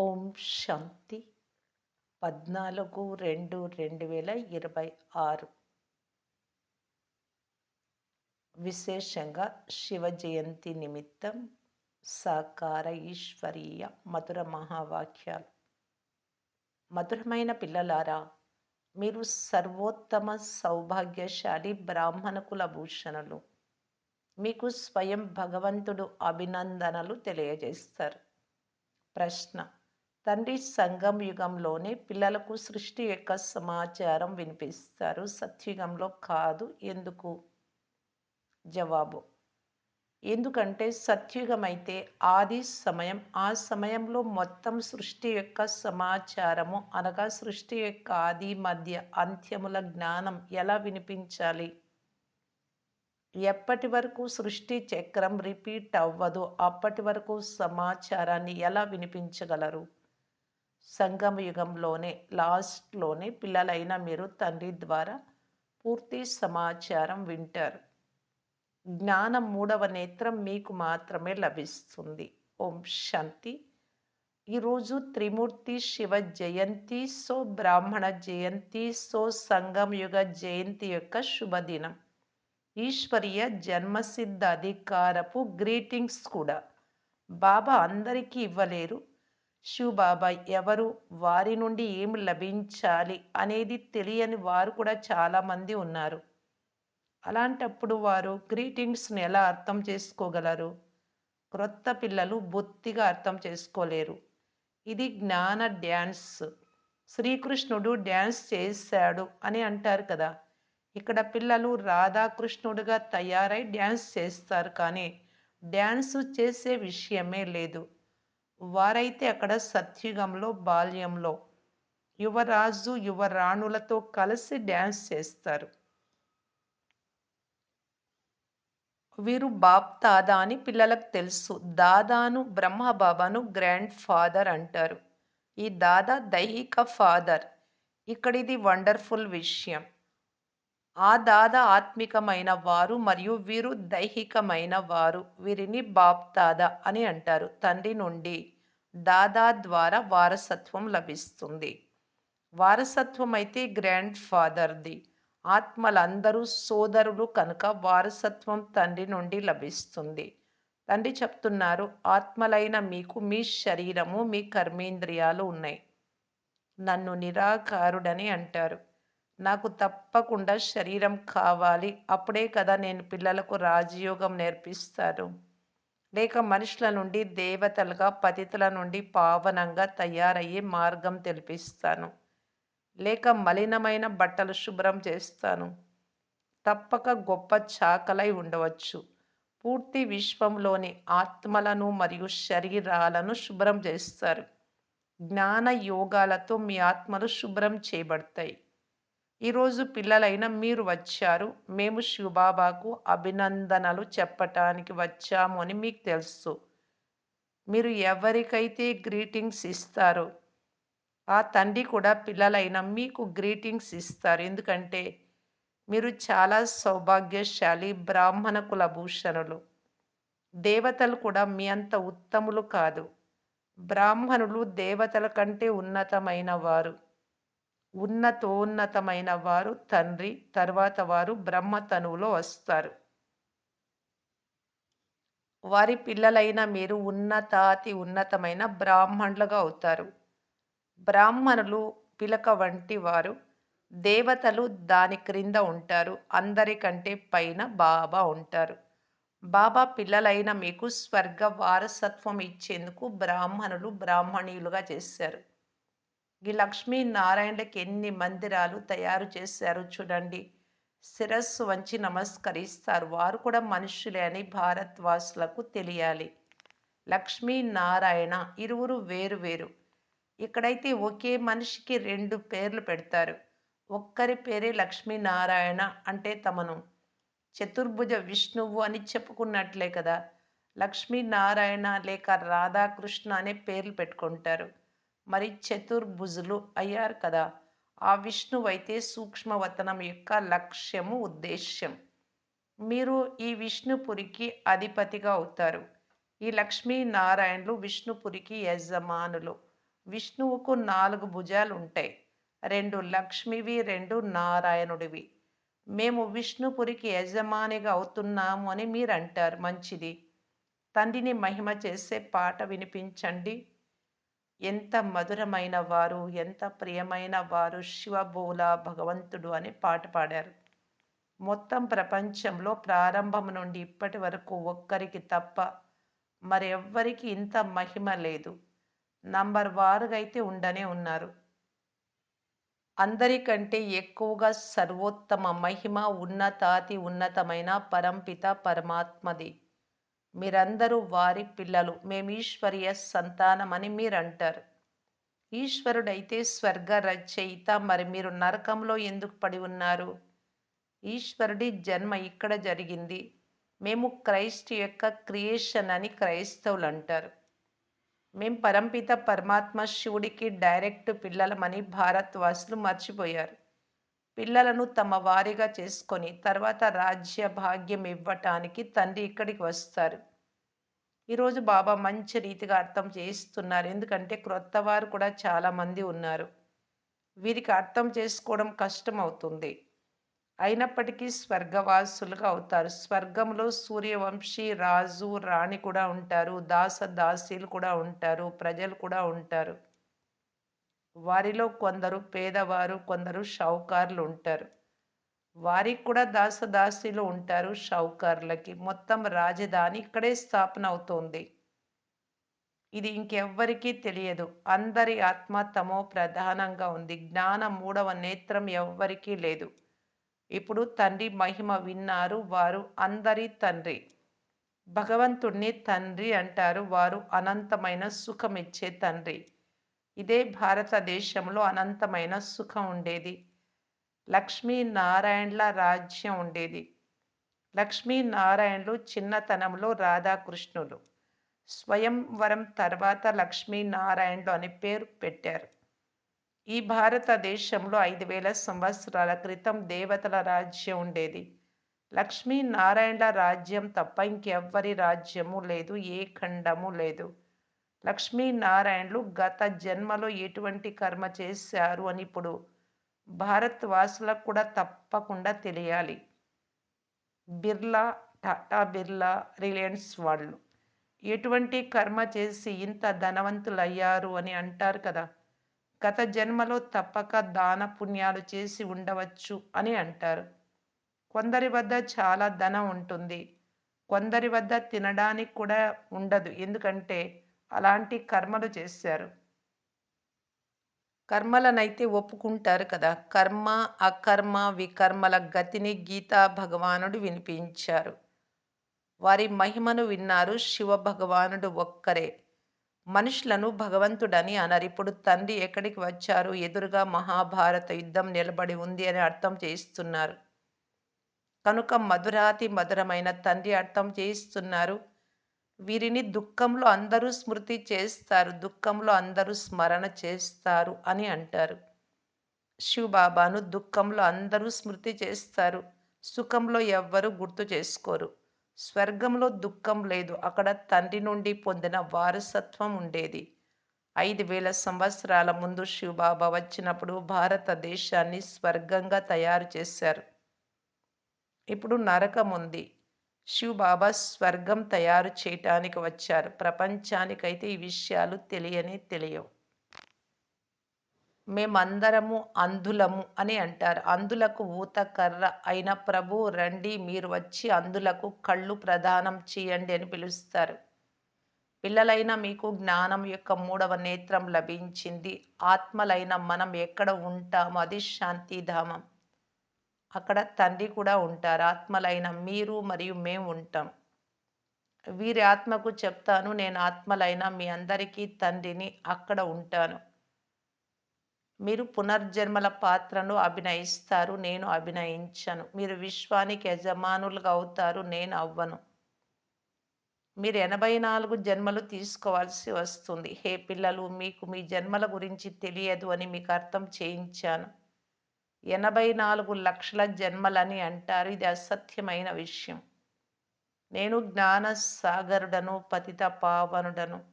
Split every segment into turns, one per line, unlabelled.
ఓం శాంతి. పద్నాలుగు రెండు రెండు వేల ఇరవై ఆరు. విశేషంగా శివ జయంతి నిమిత్తం సాకార ఈశ్వరీయ మధుర మహావాక్యాలు. మధురమైన పిల్లలారా మీరు సర్వోత్తమ సౌభాగ్యశాలి బ్రాహ్మణ కుల భూషణులు. మీకు స్వయం భగవంతుడు అభినందనలు తెలియజేస్తారు. ప్రశ్న తండ్రి సంఘం యుగంలోనే పిల్లలకు సృష్టి యొక్క సమాచారం వినిపిస్తారు. సత్యుగంలో కాదు. ఎందుకు? జవాబు. ఎందుకంటే సత్యుగం అయితే ఆది సమయం. ఆ సమయంలో మొత్తం సృష్టి యొక్క సమాచారము అనగా సృష్టి యొక్క ఆది మధ్య అంత్యముల జ్ఞానం ఎలా వినిపించాలి? ఎప్పటి వరకు సృష్టి చక్రం రిపీట్ అవ్వదు? అప్పటి వరకు సమాచారాన్ని ఎలా వినిపించగలరు? సంగమ యుగంలోనే లాస్ట్లోనే పిల్లలైన మీరు తండ్రి ద్వారా పూర్తి సమాచారం వింటారు. జ్ఞానం మూడవ నేత్రం మీకు మాత్రమే లభిస్తుంది. ఓం శాంతి. ఈరోజు త్రిమూర్తి శివ జయంతి సో బ్రాహ్మణ జయంతి సో సంగం యుగ జయంతి యొక్క శుభదినం. ఈశ్వరీయ జన్మసిద్ధ అధికారపు గ్రీటింగ్స్ కూడా. బాబా అందరికీ ఇవ్వలేరు. శివబాబా ఎవరు వారి నుండి ఏం లభించాలి అనేది తెలియని వారు కూడా చాలామంది ఉన్నారు. అలాంటప్పుడు వారు గ్రీటింగ్స్ని ఎలా అర్థం చేసుకోగలరు? క్రొత్త పిల్లలు బొత్తిగా అర్థం చేసుకోలేరు. ఇది జ్ఞాన డ్యాన్స్. శ్రీకృష్ణుడు డ్యాన్స్ చేశాడు అని అంటారు కదా. ఇక్కడ పిల్లలు రాధాకృష్ణుడిగా తయారై డ్యాన్స్ చేస్తారు కానీ డ్యాన్స్ చేసే విషయమే లేదు. వారైతే అక్కడ సత్యుగంలో బాల్యంలో యువరాజు యువరాణులతో కలిసి డ్యాన్స్ చేస్తారు. వీరు బాప్ దాదా అని పిల్లలకు తెలుసు. దాదాను బ్రహ్మబాబాను గ్రాండ్ ఫాదర్ అంటారు. ఈ దాదా దైహిక ఫాదర్. ఇక్కడిది వండర్ఫుల్ విషయం. ఆ దాదా ఆత్మికమైన వారు మరియు వీరు దైహికమైన వారు. వీరిని బాప్ దాదా అని అంటారు. తండ్రి నుండి దాదా ద్వారా వారసత్వం లభిస్తుంది. వారసత్వం అయితే గ్రాండ్ ఫాదర్ది. ఆత్మలందరూ సోదరులు కనుక వారసత్వం తండ్రి నుండి లభిస్తుంది. తండ్రి చెప్తున్నారు ఆత్మలైన మీకు మీ శరీరము మీ కర్మేంద్రియాలు ఉన్నాయి. నన్ను నిరాకారుడని అంటారు. నాకు తప్పకుండా శరీరం కావాలి. అప్పుడే కదా నేను పిల్లలకు రాజయోగం నేర్పిస్తాను. లేక మనుషుల నుండి దేవతలుగా పతితుల నుండి పావనంగా తయారయ్యే మార్గం తెలిపిస్తాను. లేక మలినమైన బట్టలు శుభ్రం చేస్తాను. తప్పక గొప్ప చాకలై ఉండవచ్చు. పూర్తి విశ్వంలోని ఆత్మలను మరియు శరీరాలను శుభ్రం చేస్తారు. జ్ఞాన యోగాలతో మీ ఆత్మలు శుభ్రం చేయబడతాయి. ఈరోజు పిల్లలైన మీరు వచ్చారు. మేము శివబాబాకు అభినందనలు చెప్పటానికి వచ్చాము అని మీకు తెలుసు. మీరు ఎవరికైతే గ్రీటింగ్స్ ఇస్తారో ఆ తండ్రి కూడా పిల్లలైన మీకు గ్రీటింగ్స్ ఇస్తారు. ఎందుకంటే మీరు చాలా సౌభాగ్యశాలి బ్రాహ్మణ కులభూషణులు. దేవతలు కూడా మీ అంత ఉత్తములు కాదు. బ్రాహ్మణులు దేవతల కంటే ఉన్నతమైన వారు ఉన్నతోన్నతమైన వారు తండ్రి తర్వాత వారు బ్రహ్మతనువులో వస్తారు. వారి పిల్లలైన మీరు ఉన్నతాతి ఉన్నతమైన బ్రాహ్మణులుగా అవుతారు. బ్రాహ్మణులు పిలక వంటి వారు దేవతలు దాని క్రింద ఉంటారు. అందరికంటే పైన బాబా ఉంటారు. బాబా పిల్లలైన మీకు స్వర్గ వారసత్వం ఇచ్చేందుకు బ్రాహ్మణులు బ్రాహ్మణీయులుగా చేశారు. ఈ లక్ష్మీనారాయణకి ఎన్ని మందిరాలు తయారు చేశారు చూడండి. శిరస్సు వంచి నమస్కరిస్తారు. వారు కూడా మనుషులే అని భారత్వాసులకు తెలియాలి. లక్ష్మీనారాయణ ఇరువురు వేరు వేరు. ఇక్కడైతే ఒకే మనిషికి రెండు పేర్లు పెడతారు. ఒక్కరి పేరే లక్ష్మీనారాయణ అంటే తమను. చతుర్భుజ విష్ణువు అని చెప్పుకున్నట్లే కదా. లక్ష్మీనారాయణ లేక రాధాకృష్ణ అనే పేర్లు పెట్టుకుంటారు. మరి చతుర్భుజులు అయ్యారు కదా. ఆ విష్ణువైతే సూక్ష్మవతనం యొక్క లక్ష్యము ఉద్దేశ్యం. మీరు ఈ విష్ణుపురికి అధిపతిగా అవుతారు. ఈ లక్ష్మీనారాయణులు విష్ణుపురికి యజమానులు. విష్ణువుకు నాలుగు భుజాలు ఉంటాయి రెండు లక్ష్మివి రెండు నారాయణుడివి. మేము విష్ణుపురికి యజమానిగా అవుతున్నాము అని మీరు అంటారు మంచిది. తండ్రిని మహిమ చేసే పాట వినిపించండి. ఎంత మధురమైన వారు ఎంత ప్రియమైన వారు శివబోల భగవంతుడు అని పాట పాడారు. మొత్తం ప్రపంచంలో ప్రారంభం నుండి ఇప్పటి వరకు ఒక్కరికి తప్ప మరెవ్వరికి ఇంత మహిమ లేదు. నంబర్ వారుగా అయితే ఉండనే ఉన్నారు. అందరికంటే ఎక్కువగా సర్వోత్తమ మహిమ ఉన్నతాతి ఉన్నతమైన పరంపిత పరమాత్మది. మీరందరూ వారి పిల్లలు. మేము ఈశ్వరీయ సంతానమని మీరు అంటారు ఈశ్వరుడైతే స్వర్గ రచయిత. మరి మీరు నరకంలో ఎందుకు పడి ఉన్నారు? ఈశ్వరుడి జన్మ ఇక్కడ జరిగింది. మేము క్రైస్ట్ యొక్క క్రియేషన్ అని క్రైస్తవులు అంటారు మేము పరంపిత పరమాత్మ శివుడికి డైరెక్ట్ పిల్లలమని భారత్వాసులు మర్చిపోయారు. పిల్లలను తమ వారిగా చేసుకొని తర్వాత రాజ్య భాగ్యం ఇవ్వటానికి తండ్రి ఇక్కడికి వస్తారు. ఈరోజు బాబా మంచి రీతిగా అర్థం చేయిస్తున్నారు. ఎందుకంటే క్రొత్త వారు కూడా చాలామంది ఉన్నారు. వీరికి అర్థం చేసుకోవడం కష్టం అవుతుంది. అయినప్పటికీ స్వర్గవాసులుగా అవుతారు. స్వర్గంలో సూర్యవంశీ రాజు రాణి కూడా ఉంటారు. దాస దాసీలు కూడా ఉంటారు. ప్రజలు కూడా ఉంటారు. వారిలో కొందరు పేదవారు కొందరు షౌకార్లు ఉంటారు వారికి కూడా దాసదాసీలు ఉంటారు షౌకార్లకి మొత్తం రాజధాని ఇక్కడే స్థాపన అవుతోంది. ఇది ఇంకెవ్వరికీ తెలియదు. అందరి ఆత్మ తమో ప్రధానంగా ఉంది. జ్ఞాన మూడవ నేత్రం ఎవ్వరికీ లేదు. ఇప్పుడు తండ్రి మహిమ విన్నారు. వారు అందరి తండ్రి. భగవంతుణ్ణి తండ్రి అంటారు. వారు అనంతమైన సుఖమిచ్చే తండ్రి. ఇదే భారతదేశంలో అనంతమైన సుఖం ఉండేది. లక్ష్మీనారాయణల రాజ్యం ఉండేది. లక్ష్మీనారాయణలు చిన్నతనంలో రాధాకృష్ణులు. స్వయంవరం తర్వాత లక్ష్మీనారాయణలు అని పేరు పెట్టారు. ఈ భారతదేశంలో ఐదు వేల సంవత్సరాల క్రితం దేవతల రాజ్యం ఉండేది. లక్ష్మీనారాయణల రాజ్యం తప్ప ఇంకెవ్వరి రాజ్యము లేదు ఏ ఖండము లేదు. లక్ష్మీనారాయణలు గత జన్మలో ఎటువంటి కర్మ చేశారు అని ఇప్పుడు భారత్ వాసులకు కూడా తప్పకుండా తెలియాలి. బిర్లా టాటా బిర్లా రిలయన్స్ వాళ్ళు ఎటువంటి కర్మ చేసి ఇంత ధనవంతులు అయ్యారు అని అంటారు కదా. గత జన్మలో తప్పక దాన పుణ్యాలు చేసి ఉండవచ్చు అని అంటారు. కొందరి వద్ద చాలా ధనం ఉంటుంది. కొందరి వద్ద తినడానికి కూడా ఉండదు. ఎందుకంటే అలాంటి కర్మలు చేశారు. కర్మలనైతే ఒప్పుకుంటారు కదా. కర్మ అకర్మ వికర్మల గతిని గీతా భగవానుడు వినిపించారు. వారి మహిమను విన్నారు శివ భగవానుడు ఒక్కరే. మనుషులను భగవంతుడని అనరు ఇప్పుడు తండ్రి ఎక్కడికి వచ్చారు? ఎదురుగా మహాభారత యుద్ధం నిలబడి ఉంది అని అర్థం చేయిస్తున్నారు. కనుక మధురాతి మధురమైన తండ్రి అర్థం చేయిస్తున్నారు. వీరిని దుఃఖంలో అందరూ స్మృతి చేస్తారు దుఃఖంలో అందరూ స్మరణ చేస్తారు అని అంటారు. శివబాబాను దుఃఖంలో అందరూ స్మృతి చేస్తారు సుఖంలో ఎవ్వరూ గుర్తు చేసుకోరు. స్వర్గంలో దుఃఖం లేదు అక్కడ తండ్రి నుండి పొందిన వారసత్వం ఉండేది. ఐదు వేల సంవత్సరాల ముందు శివబాబా వచ్చినప్పుడు భారతదేశాన్ని స్వర్గంగా తయారు చేశారు. ఇప్పుడు నరకం ఉంది శివబాబా స్వర్గం తయారు చేయటానికి వచ్చారు. ప్రపంచానికైతే ఈ విషయాలు తెలియనే తెలియవు. మేమందరము అంధులము అని అంటారు. అందులకు ఊత కర్ర అయిన ప్రభు రండి మీరు వచ్చి అందులకు కళ్ళు ప్రదానం చేయండి అని పిలుస్తారు. పిల్లలైన మీకు జ్ఞానం యొక్క మూడవ నేత్రం లభించింది. ఆత్మలైన మనం ఎక్కడ ఉంటామో అది శాంతిధామం. అక్కడ తండ్రి కూడా ఉంటారు. ఆత్మలైన మీరు మరియు మేము ఉంటాం. వీరి ఆత్మకు చెప్తాను నేను ఆత్మలైన మీ అందరికీ తండ్రిని అక్కడ ఉంటాను. మీరు పునర్జన్మల పాత్రను అభినయిస్తారు నేను అభినయించను. మీరు విశ్వానికి యజమానులుగా అవుతారు నేను అవ్వను. మీరు ఎనభై నాలుగు జన్మలు తీసుకోవాల్సి వస్తుంది. హే పిల్లలు మీకు మీ జన్మల గురించి తెలియదు అని మీకు అర్థం చేయించాను. ఎనభై నాలుగు లక్షల జన్మలని అంటారు. ఇది అసత్యమైన విషయం. నేను జ్ఞాన సాగరుడను పతిత పావనుడను.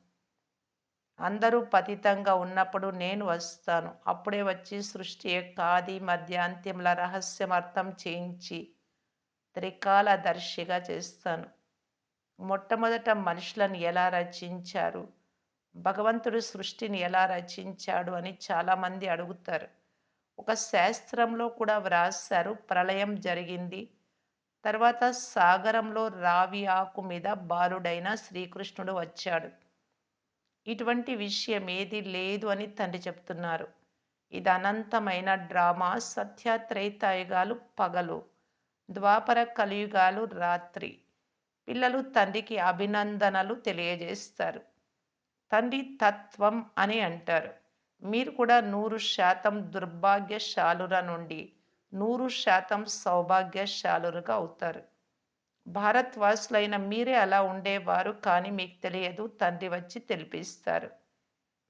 అందరూ పతితంగా ఉన్నప్పుడు నేను వస్తాను. అప్పుడే వచ్చి సృష్టి యొక్క ఆది మధ్య అంత్యముల రహస్యం అర్థం చేయించి త్రికాల దర్శిగా చేస్తాను. మొట్టమొదట మనుషులను ఎలా రచించారు? భగవంతుడు సృష్టిని ఎలా రచించాడు అని చాలామంది అడుగుతారు. ఒక శాస్త్రంలో కూడా వ్రాసారు ప్రళయం జరిగింది. తర్వాత సాగరంలో రావి ఆకు మీద బాలుడైన శ్రీకృష్ణుడు వచ్చాడు. ఇటువంటి విషయం ఏది లేదు అని తండ్రి చెప్తున్నారు. ఇది అనంతమైన డ్రామా సత్యత్రైతాయుగాలు పగలు ద్వాపర కలియుగాలు రాత్రి. పిల్లలు తండ్రికి అభినందనలు తెలియజేస్తారు. తండ్రి తత్వం అని అంటారు. మీరు కూడా నూరు శాతం దుర్భాగ్యశాలుర నుండి నూరు శాతం సౌభాగ్యశాలురుగా అవుతారు. భారత్వాసులైన మీరే అలా ఉండేవారు కానీ మీకు తెలియదు తండ్రి వచ్చి తెలిపిస్తారు.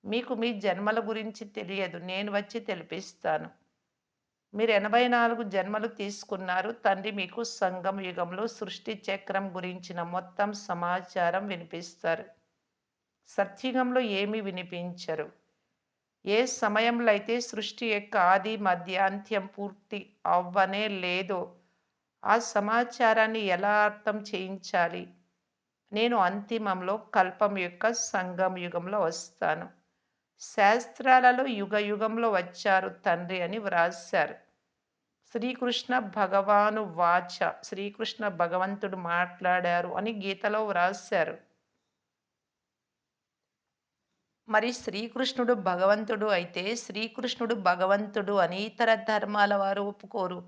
మీకు మీ జన్మల గురించి తెలియదు నేను వచ్చి తెలిపిస్తాను. మీరు ఎనభై నాలుగు జన్మలు తీసుకున్నారు తండ్రి మీకు సంగం యుగంలో సృష్టి చక్రం గురించిన మొత్తం సమాచారం వినిపిస్తారు. సత్యుగంలో ఏమీ వినిపించరు. ఏ సమయంలో అయితే సృష్టి యొక్క ఆది మధ్య అంత్యం పూర్తి అవ్వనే లేదో ఆ సమాచారాన్ని ఎలా అర్థం చేయించాలి? నేను అంతిమంలో కల్పం యొక్క సంగం యుగంలో వస్తాను. శాస్త్రాలలో యుగ యుగంలో వచ్చారు తండ్రి అని వ్రాశారు. శ్రీకృష్ణ భగవాను వాచ శ్రీకృష్ణ భగవంతుడు మాట్లాడారు అని గీతలో వ్రాశారు. మరి శ్రీకృష్ణుడు భగవంతుడు అయితే శ్రీకృష్ణుడు భగవంతుడు అని ఇతర ధర్మాల వారు ఒప్పుకోరు.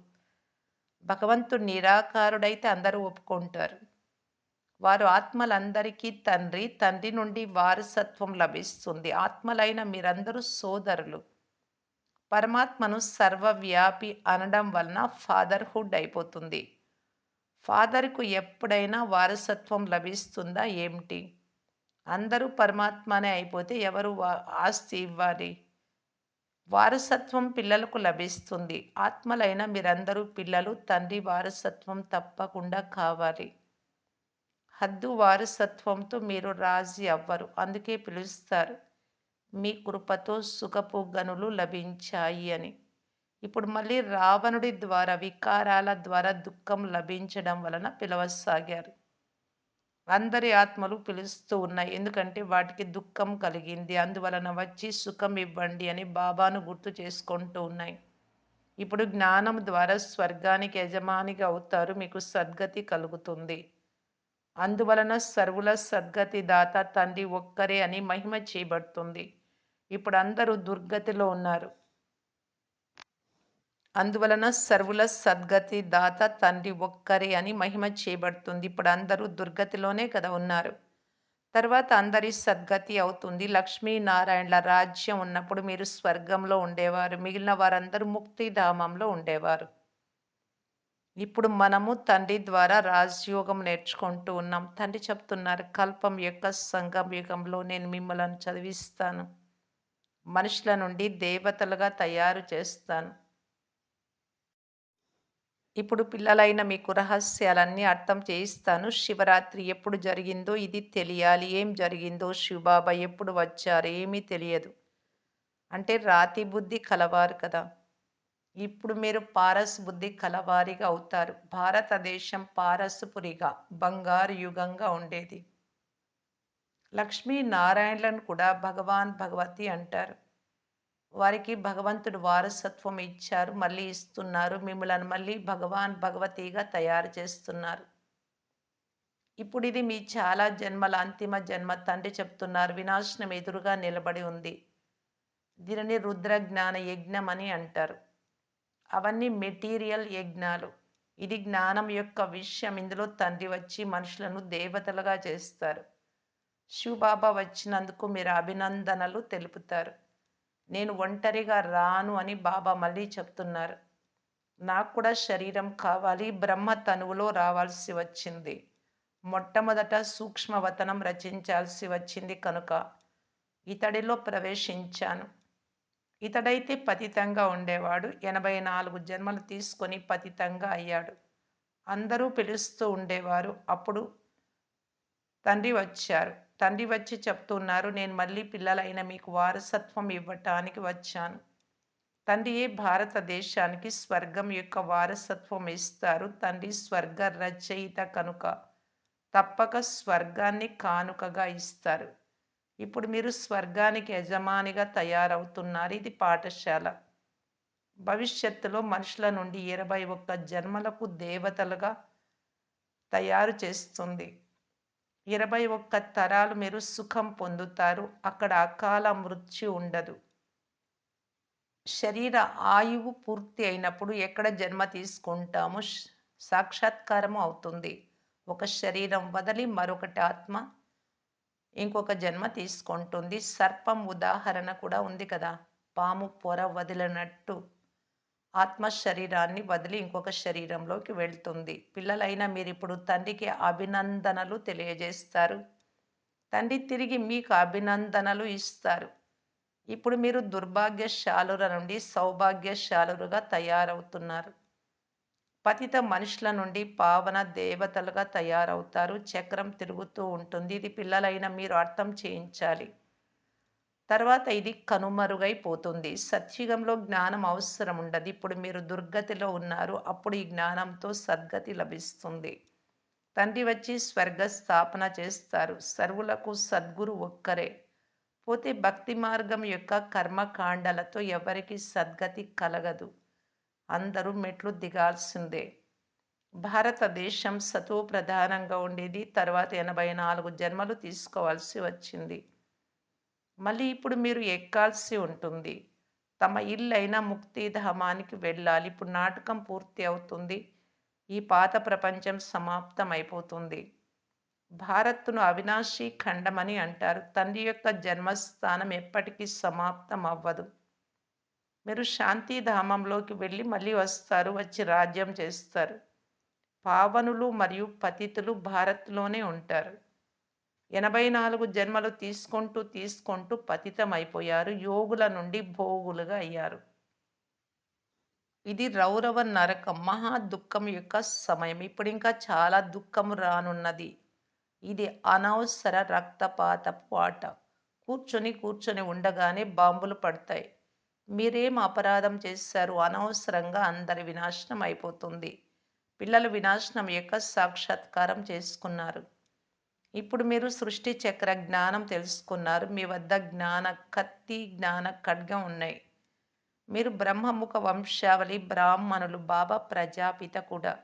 భగవంతుడు నిరాకారుడైతే అందరూ ఒప్పుకుంటారు. వారు ఆత్మలందరికీ తండ్రి తండ్రి నుండి వారసత్వం లభిస్తుంది. ఆత్మలైన మీరందరూ సోదరులు. పరమాత్మను సర్వవ్యాపి అనడం వలన ఫాదర్హుడ్ అయిపోతుంది. ఫాదర్కు ఎప్పుడైనా వారసత్వం లభిస్తుందా? ఏమిటి? అందరూ పరమాత్మనే అయిపోతే ఎవరు ఆస్తి ఇవ్వాలి? వారసత్వం పిల్లలకు లభిస్తుంది. ఆత్మలైన మీరందరూ పిల్లలు తండ్రి వారసత్వం తప్పకుండా కావాలి. హద్దు వారసత్వంతో మీరు రాజీ అవ్వరు. అందుకే పిలుస్తారు. మీ కృపతో సుఖపు గనులు లభించాయి అని. ఇప్పుడు మళ్ళీ రావణుడి ద్వారా వికారాల ద్వారా దుఃఖం లభించడం వలన పిలవసాగారు. అందరి ఆత్మలు పిలుస్తూ ఉన్నాయి. ఎందుకంటే వాటికి దుఃఖం కలిగింది. అందువలన వచ్చి సుఖం ఇవ్వండి అని బాబాను గుర్తు చేసుకుంటూ ఉన్నాయి. ఇప్పుడు జ్ఞానం ద్వారా స్వర్గానికి యజమానిగా అవుతారు మీకు సద్గతి కలుగుతుంది. అందువలన సర్వుల సద్గతి దాత తండ్రి ఒక్కరే అని మహిమ చేయబడుతుంది ఇప్పుడు అందరూ దుర్గతిలో ఉన్నారు. అందువలన సర్వుల సద్గతి దాత తండ్రి ఒక్కరే అని మహిమ చేయబడుతుంది. ఇప్పుడు అందరూ దుర్గతిలోనే కదా ఉన్నారు. తర్వాత అందరి సద్గతి అవుతుంది. లక్ష్మీనారాయణల రాజ్యం ఉన్నప్పుడు మీరు స్వర్గంలో ఉండేవారు. మిగిలిన వారందరూ ముక్తిధామంలో ఉండేవారు. ఇప్పుడు మనము తండ్రి ద్వారా రాజయోగం నేర్చుకుంటూ ఉన్నాం. తండ్రి చెప్తున్నారు కల్పం యొక్క సంగం యుగంలో నేను మిమ్మల్ని చదివిస్తాను. మనుషుల నుండి దేవతలుగా తయారు చేస్తాను. ఇప్పుడు పిల్లలైన మీకు రహస్యాలన్నీ అర్థం చేయిస్తాను. శివరాత్రి ఎప్పుడు జరిగిందో ఇది తెలియాలి. ఏం జరిగిందో శివబాబా ఎప్పుడు వచ్చారు ఏమీ తెలియదు. అంటే రాతి బుద్ధి కలవారు కదా. ఇప్పుడు మీరు పారస్ బుద్ధి కలవారిగా అవుతారు. భారతదేశం పారసుపురిగా బంగారు యుగంగా ఉండేది. లక్ష్మీనారాయణలను కూడా భగవాన్ భగవతి అంటారు. వారికి భగవంతుడు వారసత్వం ఇచ్చారు మళ్ళీ ఇస్తున్నారు. మిమ్మల్ని మళ్ళీ భగవాన్ భగవతిగా తయారు చేస్తున్నారు. ఇప్పుడు ఇది మీ చాలా జన్మల అంతిమ జన్మ తండ్రి చెప్తున్నారు. వినాశనం ఎదురుగా నిలబడి ఉంది. దీనిని రుద్ర జ్ఞాన యజ్ఞం అని అంటారు. అవన్నీ మెటీరియల్ యజ్ఞాలు. ఇది జ్ఞానం యొక్క విషయం. ఇందులో తండ్రి వచ్చి మనుషులను దేవతలుగా చేస్తారు. శివబాబా వచ్చినందుకు మీరు అభినందనలు తెలుపుతారు. నేను ఒంటరిగా రాను అని బాబా మళ్ళీ చెప్తున్నారు. నాకు కూడా శరీరం కావాలి బ్రహ్మ తనువులో రావాల్సి వచ్చింది. మొట్టమొదట సూక్ష్మవతనం రచించాల్సి వచ్చింది కనుక ఇతడిలో ప్రవేశించాను. ఇతడైతే పతితంగా ఉండేవాడు. ఎనభై నాలుగు జన్మలు తీసుకొని పతితంగా అయ్యాడు. అందరూ పిలుస్తూ ఉండేవారు. అప్పుడు తండ్రి వచ్చారు. తండ్రి వచ్చి చెప్తున్నారు నేను మళ్ళీ పిల్లలైన మీకు వారసత్వం ఇవ్వటానికి వచ్చాను. తండ్రియే భారతదేశానికి స్వర్గం యొక్క వారసత్వం ఇస్తారు? తండ్రి స్వర్గ రచయిత కనుక తప్పక స్వర్గాన్ని కానుకగా ఇస్తారు. ఇప్పుడు మీరు స్వర్గానికి యజమానిగా తయారవుతున్నారు. ఇది పాఠశాల. భవిష్యత్తులో మనుషుల నుండి ఇరవై ఒక్క జన్మలకు దేవతలుగా తయారు చేస్తుంది. ఇరవై ఒక్క తరాలు మీరు సుఖం పొందుతారు. అక్కడ అకాల మృత్యు ఉండదు. శరీర ఆయువు పూర్తి అయినప్పుడు ఎక్కడ జన్మ తీసుకుంటామో సాక్షాత్కారం అవుతుంది. ఒక శరీరం వదిలి మరొకటి ఆత్మ ఇంకొక జన్మ తీసుకుంటుంది. సర్పం ఉదాహరణ కూడా ఉంది కదా. పాము పొర వదిలినట్టు ఆత్మ శరీరాన్ని వదిలి ఇంకొక శరీరంలోకి వెళ్తుంది. పిల్లలైన మీరు ఇప్పుడు తండ్రికి అభినందనలు తెలియజేస్తారు. తండ్రి తిరిగి మీకు అభినందనలు ఇస్తారు. ఇప్పుడు మీరు దుర్భాగ్యశాలుల నుండి సౌభాగ్యశాలులుగా తయారవుతున్నారు. పతిత మనుషుల నుండి పావన దేవతలుగా తయారవుతారు. చక్రం తిరుగుతూ ఉంటుంది. ఇది పిల్లలైన మీరు అర్థం చేయించాలి. తర్వాత ఇది కనుమరుగైపోతుంది. సత్యుగంలో జ్ఞానం అవసరం ఉండదు ఇప్పుడు మీరు దుర్గతిలో ఉన్నారు. అప్పుడు ఈ జ్ఞానంతో సద్గతి లభిస్తుంది. తండ్రి వచ్చి స్వర్గ స్థాపన చేస్తారు. సర్వులకు సద్గురు ఒక్కరే. పోతే భక్తి మార్గం యొక్క కర్మకాండలతో ఎవరికి సద్గతి కలగదు. అందరూ మెట్లు దిగాల్సిందే. భారతదేశం సతో ప్రధానంగా ఉండేది. తర్వాత ఎనభై నాలుగు జన్మలు తీసుకోవాల్సి వచ్చింది. మళ్ళీ ఇప్పుడు మీరు ఎక్కాల్సి ఉంటుంది. తమ ఇల్లైన ముక్తిధామానికి వెళ్ళాలి. ఇప్పుడు నాటకం పూర్తి అవుతుంది. ఈ పాత ప్రపంచం సమాప్తం అయిపోతుంది భారత్ను అవినాశి ఖండమని అంటారు. తండ్రి యొక్క జన్మస్థానం ఎప్పటికీ సమాప్తం అవ్వదు మీరు శాంతిధామంలోకి వెళ్ళి మళ్ళీ వస్తారు. వచ్చి రాజ్యం చేస్తారు. పావనులు మరియు పతితులు భారత్లోనే ఉంటారు. ఎనభై నాలుగు జన్మలు తీసుకుంటూ తీసుకుంటూ పతితమైపోయారు. యోగుల నుండి భోగులుగా అయ్యారు. ఇది రౌరవ నరకం మహా దుఃఖం యొక్క సమయం. ఇప్పుడు ఇంకా చాలా దుఃఖం రానున్నది. ఇది అనవసర రక్తపాత పాట. కూర్చొని కూర్చొని ఉండగానే బాంబులు పడతాయి. మీరేం అపరాధం చేశారు? అనవసరంగా అందరి వినాశనం అయిపోతుంది. పిల్లలు వినాశనం యొక్క సాక్షాత్కారం చేసుకున్నారు. ఇప్పుడు మీరు సృష్టి చక్ర జ్ఞానం తెలుసుకున్నారు. మీ వద్ద జ్ఞాన కత్తి జ్ఞాన ఖడ్గం ఉన్నాయి. మీరు బ్రహ్మముఖ వంశావళి బ్రాహ్మణులు బాబా ప్రజాపిత కూడా.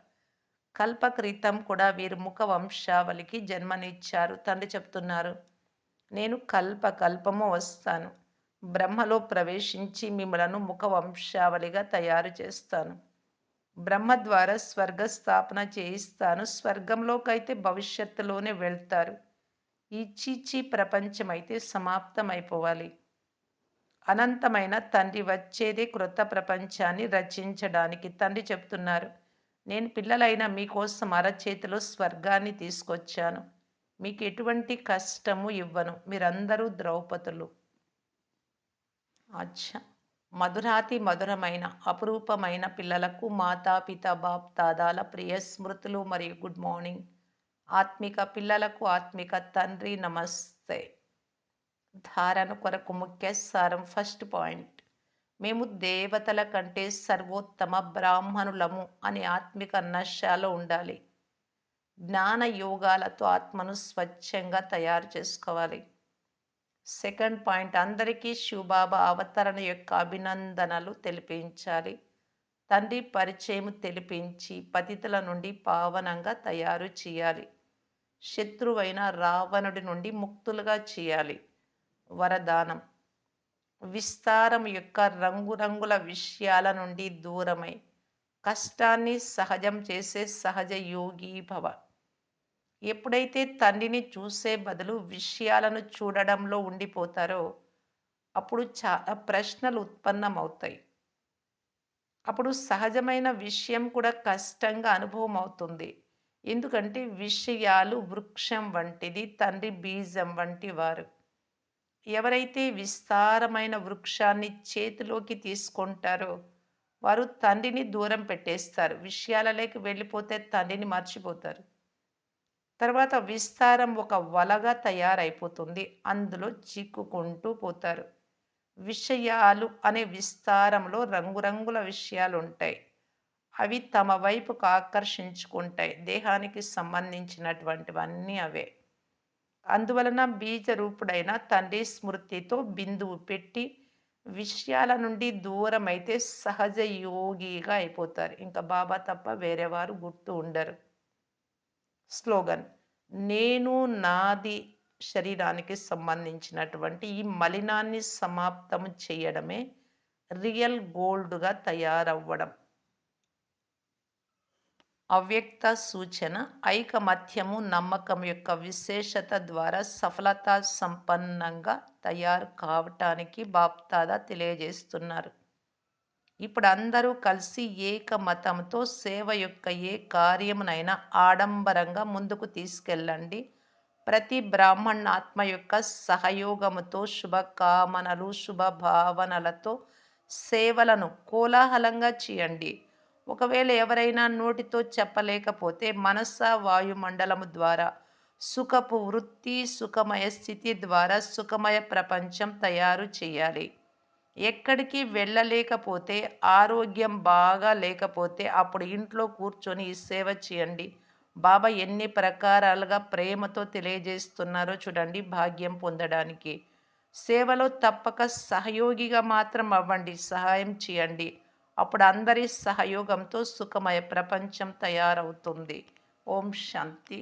కల్పక్రితం కూడా వీరు ముఖ వంశావళికి జన్మనిచ్చారు. తండ్రి చెప్తున్నారు నేను కల్ప కల్పము వస్తాను. బ్రహ్మలో ప్రవేశించి మిమ్మలను ముఖ వంశావళిగా తయారు చేస్తాను. బ్రహ్మ ద్వారా స్వర్గ స్థాపన చేయిస్తాను. స్వర్గంలోకైతే భవిష్యత్తులోనే వెళ్తారు. ఈ చీచీ ప్రపంచం అయితే సమాప్తమైపోవాలి. అనంతమైన తండ్రి వచ్చేదే క్రొత్త ప్రపంచాన్ని రచించడానికి. తండ్రి చెప్తున్నారు నేను పిల్లలైన మీకోసం అరచేతిలో స్వర్గాన్ని తీసుకొచ్చాను. మీకు ఎటువంటి కష్టము ఇవ్వను. మీరందరూ ద్రౌపదులు. అచ్చా. మధురాతి మధురమైన అపురూపమైన పిల్లలకు మాతా, పితా, బాప్ దాదాల ప్రియ స్మృతులు మరియు గుడ్ మార్నింగ్. ఆత్మిక పిల్లలకు ఆత్మిక తండ్రి నమస్తే. ధారణ కొరకు ముఖ్య సారం ఫస్ట్ పాయింట్. మేము దేవతల కంటే సర్వోత్తమ బ్రాహ్మణులము అనే ఆత్మిక నశాలో ఉండాలి. జ్ఞాన యోగాలతో ఆత్మను స్వచ్ఛంగా తయారు చేసుకోవాలి. Second point. అందరికీ శివబాబా అవతరణ యొక్క అభినందనలు తెలిపించాలి. తండ్రి పరిచయం తెలిపించి పతితుల నుండి పావనంగా తయారు చేయాలి. శత్రువైన రావణుడి నుండి ముక్తులుగా చేయాలి. వరదానం. విస్తారం యొక్క రంగురంగుల విషయాల నుండి దూరమై కష్టాన్ని సహజం చేసే సహజ యోగి భవ. ఎప్పుడైతే తండ్రిని చూసే బదులు విషయాలను చూడడంలో ఉండిపోతారో అప్పుడు చాలా ప్రశ్నలు ఉత్పన్నమవుతాయి. అప్పుడు సహజమైన విషయం కూడా కష్టంగా అనుభవం అవుతుంది ఎందుకంటే విషయాలు వృక్షం వంటిది తండ్రి బీజం వంటి వారు. ఎవరైతే విస్తారమైన వృక్షాన్ని చేతిలోకి తీసుకుంటారో వారు తండ్రిని దూరం పెట్టేస్తారు. విషయాలలోకి వెళ్ళిపోతే తండ్రిని మర్చిపోతారు. తర్వాత విస్తారం ఒక వలగా తయారైపోతుంది. అందులో చిక్కుకుంటూ పోతారు. విషయాలు అనే విస్తారంలో రంగురంగుల విషయాలు ఉంటాయి అవి తమ వైపుకు ఆకర్షించుకుంటాయి. దేహానికి సంబంధించినటువంటివన్నీ అవే. అందువలన బీజరూపుడైన తండ్రి స్మృతితో బిందువు పెట్టి విషయాల నుండి దూరం అయితే సహజ యోగిగా అయిపోతారు. ఇంకా బాబా తప్ప వేరేవారు గుర్తు ఉండరు. స్లోగన్. నేను నాది శరీరానికి సంబంధించినటువంటి ఈ మలినాన్ని సమాప్తం చేయడమే రియల్ గోల్డ్గా తయారవ్వడం. అవ్యక్త సూచన ఐకమత్యము నమ్మకం యొక్క విశేషత ద్వారా సఫలత సంపన్నంగా తయారు కావటానికి బాప్తాదా తెలియజేస్తున్నారు. ఇప్పుడు అందరూ కలిసి ఏకమతంతో సేవ యొక్క ఏ కార్యమునైనా ఆడంబరంగా ముందుకు తీసుకెళ్ళండి. ప్రతి బ్రాహ్మణాత్మ యొక్క సహయోగముతో శుభకామనలు శుభభావనలతో సేవలను కోలాహలంగా చేయండి. ఒకవేళ ఎవరైనా నోటితో చెప్పలేకపోతే మనస వాయుమండలము ద్వారా సుఖపు వృత్తి సుఖమయ స్థితి ద్వారా సుఖమయ ప్రపంచం తయారు చేయాలి. ఎక్కడికి వెళ్ళలేకపోతే ఆరోగ్యం బాగా లేకపోతే అప్పుడు ఇంట్లో కూర్చొని ఈ సేవ చేయండి. బాబా ఎన్ని ప్రకారాలుగా ప్రేమతో తెలియజేస్తున్నారో చూడండి భాగ్యం పొందడానికి. సేవలో తప్పక సహయోగిగా మాత్రం అవ్వండి సహాయం చేయండి. అప్పుడు అందరి సహయోగంతో సుఖమయ ప్రపంచం తయారవుతుంది. ఓం శాంతి.